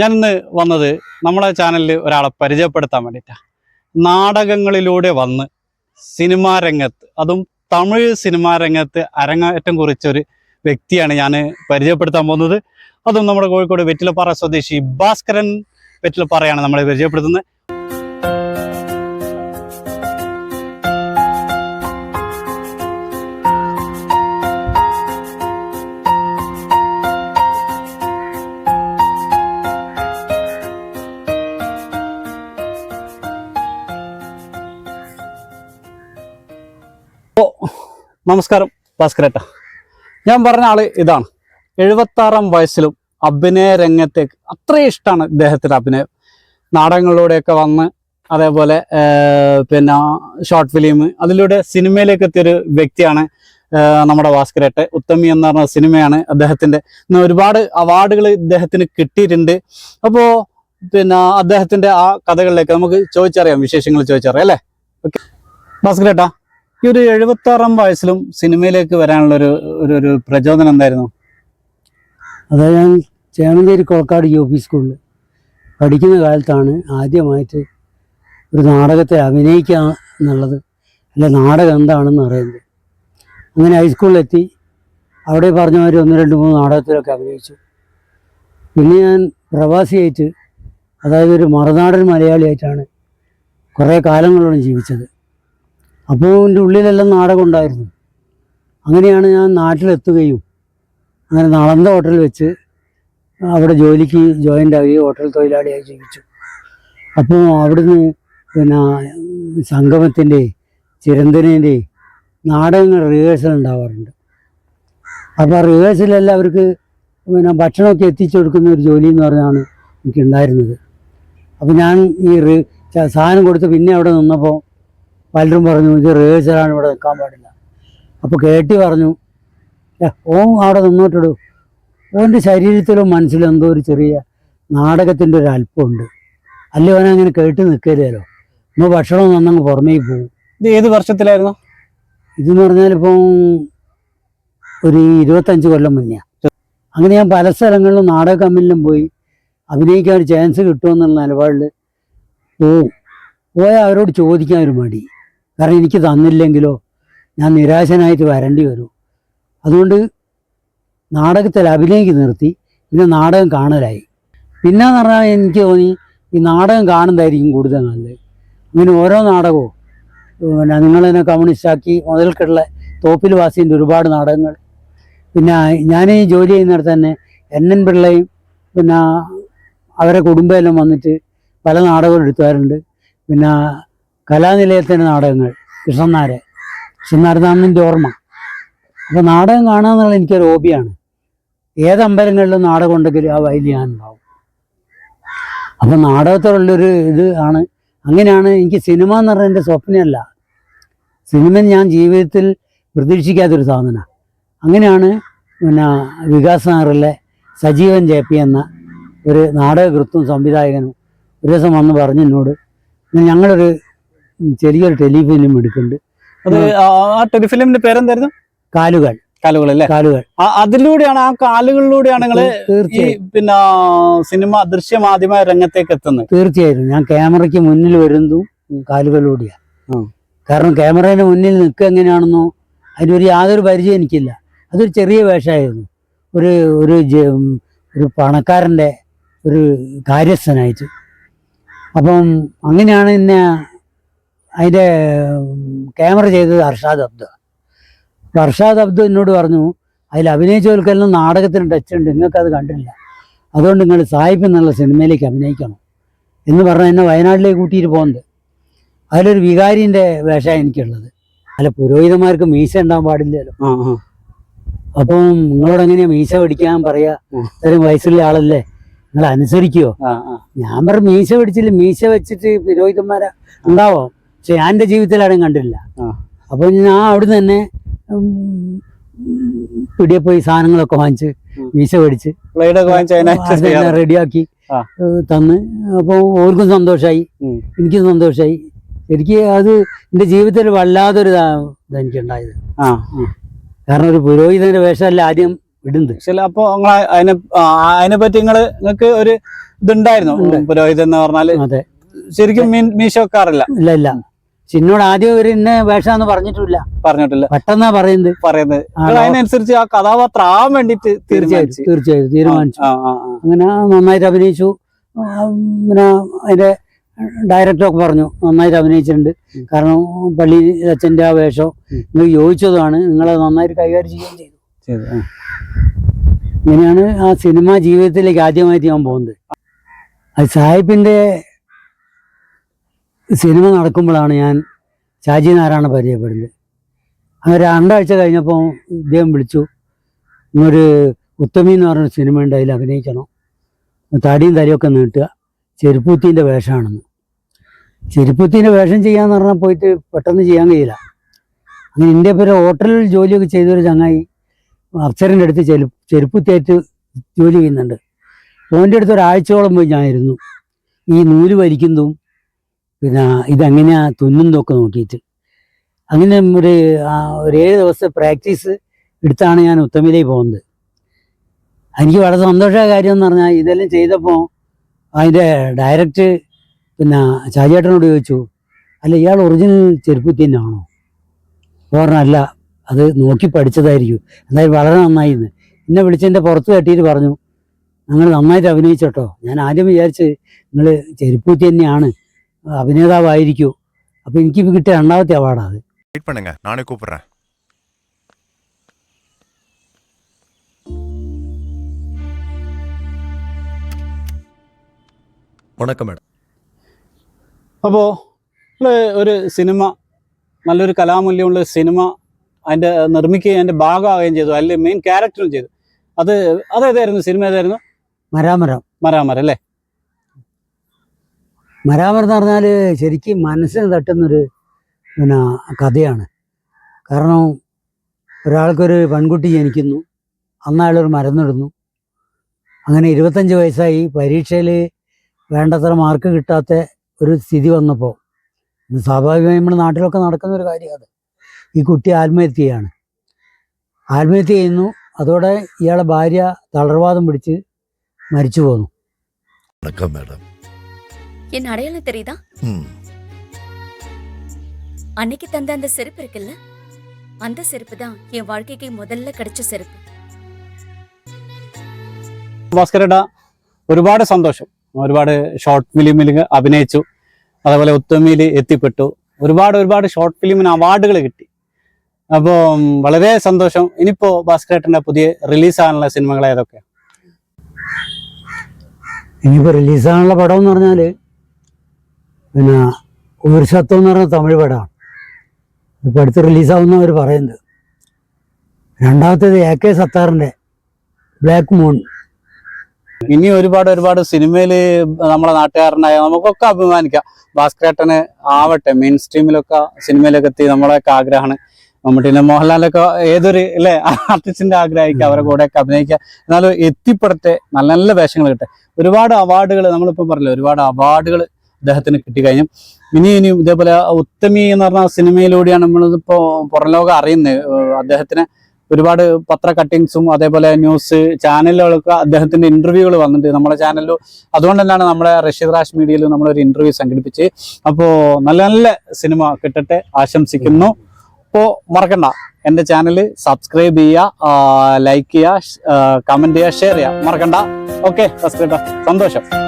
ഞാനിന്ന് വന്നത് നമ്മളെ ചാനലിൽ ഒരാളെ പരിചയപ്പെടുത്താൻ വേണ്ടിയിട്ടാണ് നാടകങ്ങളിലൂടെ വന്ന് സിനിമാ രംഗത്ത് അതും തമിഴ് സിനിമാ രംഗത്ത് അരങ്ങേറ്റം കുറിച്ചൊരു വ്യക്തിയാണ് ഞാൻ പരിചയപ്പെടുത്താൻ പോകുന്നത്. അതും നമ്മുടെ കോഴിക്കോട് വെറ്റിലപ്പാറ സ്വദേശി ഭാസ്കരൻ വെറ്റിലപ്പാറയാണ് നമ്മളെ പരിചയപ്പെടുത്തുന്നത്. നമസ്കാരം ഭാസ്കരേട്ട. ഞാൻ പറഞ്ഞ ആൾ ഇതാണ്. എഴുപത്താറാം വയസ്സിലും അഭിനയ രംഗത്തേക്ക് അത്രയും ഇഷ്ടമാണ് ഇദ്ദേഹത്തിന്റെ അഭിനയം. നാടകങ്ങളിലൂടെയൊക്കെ വന്ന് അതേപോലെ പിന്നെ ഷോർട്ട് ഫിലിം അതിലൂടെ സിനിമയിലേക്ക് എത്തിയൊരു വ്യക്തിയാണ് നമ്മുടെ ഭാസ്കരേട്ടെ ഉത്തമി എന്ന് പറഞ്ഞ സിനിമയാണ് അദ്ദേഹത്തിന്റെ. ഒരുപാട് അവാർഡുകൾ ഇദ്ദേഹത്തിന് കിട്ടിയിട്ടുണ്ട്. അപ്പോൾ പിന്നെ അദ്ദേഹത്തിന്റെ ആ കഥകളിലേക്ക് നമുക്ക് ചോദിച്ചറിയാം വിശേഷങ്ങൾ ചോദിച്ചറിയാം അല്ലേ? ഓക്കെ. ഭാസ്കരേട്ടാ ഈ ഒരു എഴുപത്തി ആറാം വയസ്സിലും സിനിമയിലേക്ക് വരാനുള്ള ഒരു ഒരു ഒരു പ്രചോദനം എന്തായിരുന്നു? അതായത് ഞാൻ ചേമഞ്ചേരി കൊളക്കാട് യു പി സ്കൂളിൽ പഠിക്കുന്ന കാലത്താണ് ആദ്യമായിട്ട് ഒരു നാടകത്തെ അഭിനയിക്കുക എന്നുള്ളത് അല്ല നാടകം എന്താണെന്ന് അറിയുന്നത്. അങ്ങനെ ഹൈസ്കൂളിലെത്തി അവിടെ പറഞ്ഞ മാതിരി ഒന്ന് രണ്ട് മൂന്ന് നാടകത്തിലൊക്കെ അഭിനയിച്ചു. പിന്നെ ഞാൻ പ്രവാസിയായിട്ട് അതായത് ഒരു മറുനാടൻ മലയാളിയായിട്ടാണ് കുറേ കാലങ്ങളോളം ജീവിച്ചത്. അപ്പോൾ എന്റെ ഉള്ളിലെല്ലാം നാടകം ഉണ്ടായിരുന്നു. അങ്ങനെയാണ് ഞാൻ നാട്ടിലെത്തുകയും അങ്ങനെ നളന്ത ഹോട്ടലിൽ വെച്ച് അവിടെ ജോലിക്ക് ജോയിന്റ് ആവുകയും ഹോട്ടൽ തൊഴിലാളിയായി ജീവിച്ചു. അപ്പോൾ അവിടുന്ന് പിന്നെ സംഗമത്തിന്റെ ചിരന്തനേന്റെ നാടകങ്ങൾ റിഹേഴ്സൽ ഉണ്ടാവാറുണ്ട്. അപ്പോൾ ആ റിഹേഴ്സലെല്ലാം അവർക്ക് പിന്നെ ഭക്ഷണമൊക്കെ എത്തിച്ചു കൊടുക്കുന്ന ഒരു ജോലി എന്ന് പറഞ്ഞാണ് എനിക്കുണ്ടായിരുന്നത്. അപ്പോൾ ഞാൻ ഈ സാധനം കൊടുത്ത് പിന്നെ അവിടെ നിന്നപ്പോൾ പലരും പറഞ്ഞു ഇത് റിഹേഴ്സലാണ് ഇവിടെ നിൽക്കാൻ പാടില്ല. അപ്പോൾ കേട്ടി പറഞ്ഞു ഓം അവിടെ നിന്നോട്ടിടൂ. ഓന്റെ ശരീരത്തിലും മനസ്സിലും എന്തോ ഒരു ചെറിയ നാടകത്തിന്റെ ഒരു അല്പമുണ്ട്. അല്ലേ ഓൻ അങ്ങനെ കേട്ട് നിൽക്കരുതല്ലോ. നമ്മൾ ഭക്ഷണം നന്നങ്ങ് പുറമേക്ക് പോകും ഇത് ഏത് വർഷത്തിലായിരുന്നു? ഇതെന്ന് പറഞ്ഞാൽ ഇപ്പം ഒരു ഇരുപത്തഞ്ച് കൊല്ലം മുന്നേ അങ്ങനെ ഞാൻ പല സ്ഥലങ്ങളിലും നാടക കമ്പനിയിലും പോയി അഭിനയിക്കാൻ ഒരു ചാൻസ് കിട്ടുമെന്നുള്ള നിലപാടിൽ പോവും. പോയാൽ അവരോട് ചോദിക്കാൻ ഒരു മടി. കാരണം എനിക്ക് തന്നില്ലെങ്കിലോ? ഞാൻ നിരാശനായിട്ട് വരേണ്ടി വരും. അതുകൊണ്ട് നാടകത്തിൽ അഭിനയിക്ക് നിർത്തി. പിന്നെ നാടകം കാണലായി. പിന്നെ എന്ന് പറഞ്ഞാൽ എനിക്ക് തോന്നി ഈ നാടകം കാണുന്നതായിരിക്കും കൂടുതൽ നല്ലത്. അങ്ങനെ ഓരോ നാടകവും പിന്നെ നിങ്ങളെന്നെ കമ്മ്യൂണിസ്റ്റാക്കി മുതൽക്കുള്ള തോപ്പിൽ വാസിന്റെ ഒരുപാട് നാടകങ്ങൾ. പിന്നെ ഞാൻ ഈ ജോലി ചെയ്യുന്നിടത്ത് തന്നെ എൻ എൻ പിള്ളയും പിന്നെ അവരെ കുടുംബമെല്ലാം വന്നിട്ട് പല നാടകവും എടുത്തുകാരുണ്ട്. പിന്നെ കലാനിലയത്തിന്റെ നാടകങ്ങൾ കൃഷ്ണനാരെ കൃഷ്ണനാരെന്നാണ് എന്റെ ഓർമ്മ. അപ്പോൾ നാടകം കാണുക എന്നുള്ളത് എനിക്കൊരു ഹോബിയാണ്. ഏത് നാടകം ഉണ്ടെങ്കിലും ആ വയലിൽ ഞാൻ ഉണ്ടാവും അപ്പോൾ നാടകത്തോടുള്ളൊരു ഇത് ആണ്. അങ്ങനെയാണ് എനിക്ക് സിനിമ എന്ന് പറഞ്ഞാൽ എന്റെ സ്വപ്നമല്ല. സിനിമ ഞാൻ ജീവിതത്തിൽ പ്രതീക്ഷിക്കാത്തൊരു സാധനമാണ്. അങ്ങനെയാണ് പിന്നെ വികാസ് നഗറിലെ സജീവൻ ജെ പി എന്ന ഒരു നാടകകൃത്തും സംവിധായകനും ഒരു ദിവസം വന്ന് പറഞ്ഞു എന്നോട് "ഇന്ന് ഞങ്ങളൊരു ചെറിയൊരു ടെലിഫിലിം എടുക്കുന്നുണ്ട് അത് ആ- ടെലിഫിലിമിന്റെ പേരെന്തായിരുന്നു? കാലുകൾ. കാലുകൾ. അല്ലേ കാലുകൾ അതിലൂടെയാണ് ആ കാലുകളിലൂടെയാണ് നിങ്ങൾ പിന്നെ സിനിമ ദൃശ്യമാധ്യമ രംഗത്തേക്ക് എത്തുന്നത്. തീർച്ചയായിട്ടും. ഞാൻ ക്യാമറയ്ക്ക് മുന്നിൽ വരുന്നതും കാലുകളിലൂടെയാണ്. കാരണം ക്യാമറയുടെ മുന്നിൽ നിൽക്കുക എങ്ങനെയാണെന്നോ അതിനൊരു യാതൊരു പരിചയം എനിക്കില്ല. അതൊരു ചെറിയ വേഷമായിരുന്നു. ഒരു ഒരു ഒരു പണക്കാരന്റെ ഒരു കാര്യസ്ഥനായിട്ട്. അപ്പം അങ്ങനെയാണ് എന്നെ അതിന്റെ ക്യാമറ ചെയ്തത് അർഷാദ് അബ്ദു. അപ്പോൾ അർഷാദ് അബ്ദു എന്നോട് പറഞ്ഞു അതിൽ അഭിനയിച്ചവർക്കെല്ലാം നാടകത്തിന് ടച്ച് ഉണ്ട് നിങ്ങൾക്കത് കണ്ടില്ല അതുകൊണ്ട് നിങ്ങൾ സായിപ്പ് എന്നുള്ള സിനിമയിലേക്ക് അഭിനയിക്കണം. എന്ന് പറഞ്ഞാൽ എന്നെ വയനാട്ടിലേക്ക് കൂട്ടിയിട്ട് പോകുന്നത് അതിലൊരു വികാരിന്റെ വേഷമാണ് എനിക്കുള്ളത്. അല്ല പുരോഹിതന്മാർക്ക് മീശ ഉണ്ടാകാൻ പാടില്ലല്ലോ. അപ്പം നിങ്ങളോട് എങ്ങനെയാ മീശ പിടിക്കാൻ പറയാ. ഇത്രയും വയസ്സുള്ള ആളല്ലേ? നിങ്ങൾ അനുസരിക്കുവോ. ഞാൻ പറഞ്ഞു മീശ പിടിച്ചില്ല മീശ വെച്ചിട്ട് പുരോഹിതന്മാരെ? ഉണ്ടാവോ? പക്ഷെ ഞാൻ എന്റെ ജീവിതത്തിൽ ആരും കണ്ടില്ല. അപ്പൊ അപ്പം ഞാൻ അവിടുന്ന് തന്നെ പിടിയെ പോയി സാധനങ്ങളൊക്കെ വാങ്ങിച്ച്. മീശ വാങ്ങിച്ച് റെഡിയാക്കി. തന്ന്. അപ്പോൾ ഓർക്കും സന്തോഷമായി എനിക്കും സന്തോഷമായി എനിക്ക് അത് എന്റെ ജീവിതത്തിൽ വല്ലാതൊരു ഇതാ ഉണ്ടായത് എനിക്കുണ്ടായത്. ആ, ആ. കാരണം ഒരു പുരോഹിതന്റെ വേഷമല്ല ആദ്യം ഇടുന്നത്. അപ്പൊ നിങ്ങൾ അതിനെ അതിനെ പറ്റി നിങ്ങൾ നിങ്ങൾക്ക് ഒരു ഇതുണ്ടായിരുന്നു. പുരോഹിതൻ എന്ന് പറഞ്ഞാൽ. അതെ. ശരിക്കും മീൻ മീശ വെക്കാറില്ല. ഇല്ല ഇല്ല. എന്നോട് ആദ്യം ഒരു ഇന്ന വേഷാന്ന് പറഞ്ഞിട്ടില്ല. പറഞ്ഞിട്ടില്ല. പെട്ടെന്നാ പറയുന്നത്. പറയുന്നത്. അതിനനുസരിച്ച് ആ കഥാപാത്രം ആവാൻ വേണ്ടിട്ട് തീർച്ചയായും തീർച്ചയായും തീരുമാനിച്ചു. അങ്ങനെ നന്നായിട്ട് അഭിനയിച്ചു. പിന്നെ അതിന്റെ ഡയറക്ടറൊക്കെ പറഞ്ഞു നന്നായിട്ട് അഭിനയിച്ചിട്ടുണ്ട്. കാരണം പള്ളി അച്ഛന്റെ ആ വേഷം. നിങ്ങൾ യോജിച്ചതാണ് നിങ്ങളത് നന്നായിട്ട് കൈകാര്യം ചെയ്യുകയും ചെയ്തു. ഇങ്ങനെയാണ് ആ സിനിമ ജീവിതത്തിലേക്ക് ആദ്യമായിട്ട് ഞാൻ പോകുന്നത്. അത് സാഹിബിന്റെ സിനിമ നടക്കുമ്പോഴാണ് ഞാൻ ഷാജി നാരായണ പരിചയപ്പെടുന്നത്. അങ്ങനെ രണ്ടാഴ്ച കഴിഞ്ഞപ്പോൾ ഇദ്ദേഹം വിളിച്ചു. ഇങ്ങൊരു ഉത്തമി എന്ന് പറഞ്ഞൊരു സിനിമ ഉണ്ട് അതിൽ അഭിനയിക്കണം. തടിയും തടിയൊക്കെ നീട്ടുക. ചെരുപ്പൂത്തിന്റെ വേഷമാണെന്ന്. ചെരുപ്പൂത്തിന്റെ വേഷം ചെയ്യാന്ന് പറഞ്ഞാൽ പോയിട്ട് പെട്ടെന്ന് ചെയ്യാൻ കഴിയില്ല. അങ്ങനെ ഇന്ത്യ പേര് ഹോട്ടലിൽ ജോലിയൊക്കെ ചെയ്തൊരു ചങ്ങായി അഫ്സറിന്റെ അടുത്ത് ചെരു ചെരുപ്പുത്തേറ്റ് ജോലി ചെയ്യുന്നുണ്ട്. ഓന്റെ അടുത്ത് ഒരാഴ്ചയോളം പോയി ഞാൻ ഇരുന്നു ഈ നൂൽ വലിക്കുന്നതും പിന്നെ ഇതെങ്ങനെയാ തുന്നുന്നതൊക്കെ നോക്കിയിട്ട്. അങ്ങനെ ഒരു ഒരു ഏഴ് ദിവസത്തെ പ്രാക്ടീസ് എടുത്താണ് ഞാൻ ഉത്തമയിലേക്ക് പോകുന്നത്. എനിക്ക് വളരെ സന്തോഷമായ കാര്യം എന്ന് പറഞ്ഞാൽ ഇതെല്ലാം ചെയ്തപ്പോൾ അതിന്റെ ഡയറക്റ്റ് പിന്നെ ചാജേട്ടനോട് ചോദിച്ചു അല്ല ഇയാൾ ഒറിജിനൽ ചെരുപ്പുത്തി തന്നെയാണോ? അത് നോക്കി പഠിച്ചതായിരിക്കും. എന്തായാലും വളരെ നന്നായി എന്ന് എന്നെ വിളിച്ചതിന്റെ പുറത്ത് തട്ടിയിട്ട് പറഞ്ഞു നിങ്ങൾ നന്നായിട്ട് അഭിനയിച്ചോട്ടോ. ഞാൻ ആദ്യം വിചാരിച്ച് നിങ്ങൾ ചെരുപ്പൂത്തി തന്നെയാണ്. അഭിനേതാവായിരിക്കൂ അപ്പോൾ എനിക്ക് കിട്ടിയ രണ്ടാമത്തെ അവാർഡാണ് അത് வெயிட் பண்ணுங்க நானே கூப்பிடுறேன் வணக்கம் மேடம் അപ്പോ നിങ്ങള് ഒരു സിനിമ നല്ലൊരു കലാമൂല്യമുള്ള ഒരു സിനിമ അതിന്റെ നിർമ്മിക്കുകയും അതിന്റെ ഭാഗമാവുകയും ചെയ്തു അതിൽ മെയിൻ ക്യാരക്ടറും ചെയ്തു അത് അതേതായിരുന്നു സിനിമ ഏതായിരുന്നു മരാമരം മരാമര അല്ലേ മരാമരം എന്ന് പറഞ്ഞാൽ ശരിക്കും മനസ്സിന് തട്ടുന്നൊരു പിന്നെ കഥയാണ്. കാരണം ഒരാൾക്കൊരു പെൺകുട്ടി ജനിക്കുന്നു. അന്നയാളൊരു മരുന്നിടുന്നു. അങ്ങനെ ഇരുപത്തഞ്ച് വയസ്സായി. പരീക്ഷയിൽ വേണ്ടത്ര മാർക്ക് കിട്ടാത്ത ഒരു സ്ഥിതി വന്നപ്പോൾ സ്വാഭാവികമായി നമ്മുടെ നാട്ടിലൊക്കെ നടക്കുന്ന ഒരു കാര്യമാണ് ഈ കുട്ടി ആത്മഹത്യയാണ്. ആത്മഹത്യ ചെയ്യുന്നു. അതോടെ ഇയാളെ ഭാര്യ തളർവാദം പിടിച്ച് മരിച്ചു പോന്നു. என் அடையாளம் தெரியுதா ம் அன்னைக்கு தந்த அந்த செருப்பு இருக்குல்ல அந்த செருப்பு தான் என் வாழ்க்கைக்கு முதல்ல கிடைச்ச செருப்பு ഭാസ്കരേട്ട ഒരുപാട് സന്തോഷം ഒരുപാട് ഷോർട്ട് ഫിലിമിൽ അഭിനയിച്ചു അതേപോലെ ഉത്തമിയിൽ എത്തിപ്പെട്ടു ഒരുപാട് ഒരുപാട് ഷോർട്ട് ഫിലിമിന് അവാർഡുകൾ കിട്ടി അപ്പോൾ വളരെ സന്തോഷം ഇനിയിപ്പോ ഭാസ്കരേട്ടന്റെ പുതിയ റിലീസാകാനുള്ള സിനിമകൾ ഏതൊക്കെ ഇനിയിപ്പോൾ റിലീസാകാനുള്ള പടം എന്ന് പറഞ്ഞാൽ പിന്നെ ഊർഷത്വം എന്ന് പറഞ്ഞ തമിഴ് പടമാണ്. ഇപ്പോൾ അടുത്ത് റിലീസാവുന്ന അവർ പറയുന്നത്. രണ്ടാമത്തേത് എ കെ സത്താറിന്റെ ബ്ലാക്ക് മൂൺ ഇനി ഒരുപാട് ഒരുപാട് സിനിമയിൽ നമ്മളെ നാട്ടുകാരനായ നമുക്കൊക്കെ അഭിമാനിക്കാം. ഭാസ്കരേട്ടന് ആവട്ടെ മെയിൻ സ്ട്രീമിലൊക്കെ സിനിമയിലൊക്കെ എത്തി നമ്മളെയൊക്കെ ആഗ്രഹമാണ്. മമ്മൂട്ടിന്റെ മോഹൻലാലൊക്കെ ഏതൊരു അല്ലെ ആർട്ടിസ്റ്റിന്റെ ആഗ്രഹമായിരിക്കും അവരെ കൂടെയൊക്കെ അഭിനയിക്കുക എന്നാലും എത്തിപ്പെടട്ടെ നല്ല നല്ല വേഷങ്ങൾ കിട്ടെ. ഒരുപാട് അവാർഡുകൾ നമ്മളിപ്പോൾ പറഞ്ഞില്ല ഒരുപാട് അവാർഡുകൾ അദ്ദേഹത്തിന് കിട്ടിക്കഴിഞ്ഞു. ഇനി ഇനിയും ഇതേപോലെ ഉത്തമി എന്ന് പറഞ്ഞ സിനിമയിലൂടെയാണ് നമ്മളിതിപ്പോ പുറംലോകം അറിയുന്നത് അദ്ദേഹത്തിന് ഒരുപാട് പത്ര കട്ടിങ്സും അതേപോലെ ന്യൂസ് ചാനലുകളൊക്കെ അദ്ദേഹത്തിന്റെ ഇന്റർവ്യൂകൾ വന്നിട്ടുണ്ട്. നമ്മുടെ ചാനലിൽ അതുകൊണ്ട് തന്നെയാണ് നമ്മുടെ റഷീദ് റാഷ് മീഡിയയിൽ നമ്മളൊരു ഇന്റർവ്യൂ സംഘടിപ്പിച്ച്. അപ്പോൾ നല്ല നല്ല സിനിമ കിട്ടട്ടെ ആശംസിക്കുന്നു. അപ്പോൾ മറക്കണ്ട. എന്റെ ചാനൽ സബ്സ്ക്രൈബ് ചെയ്യുക ലൈക്ക് ചെയ്യുക കമന്റ് ചെയ്യുക ഷെയർ ചെയ്യുക. മറക്കണ്ട. ഓക്കെ സബ്സ്ക്രൈബ് സന്തോഷം.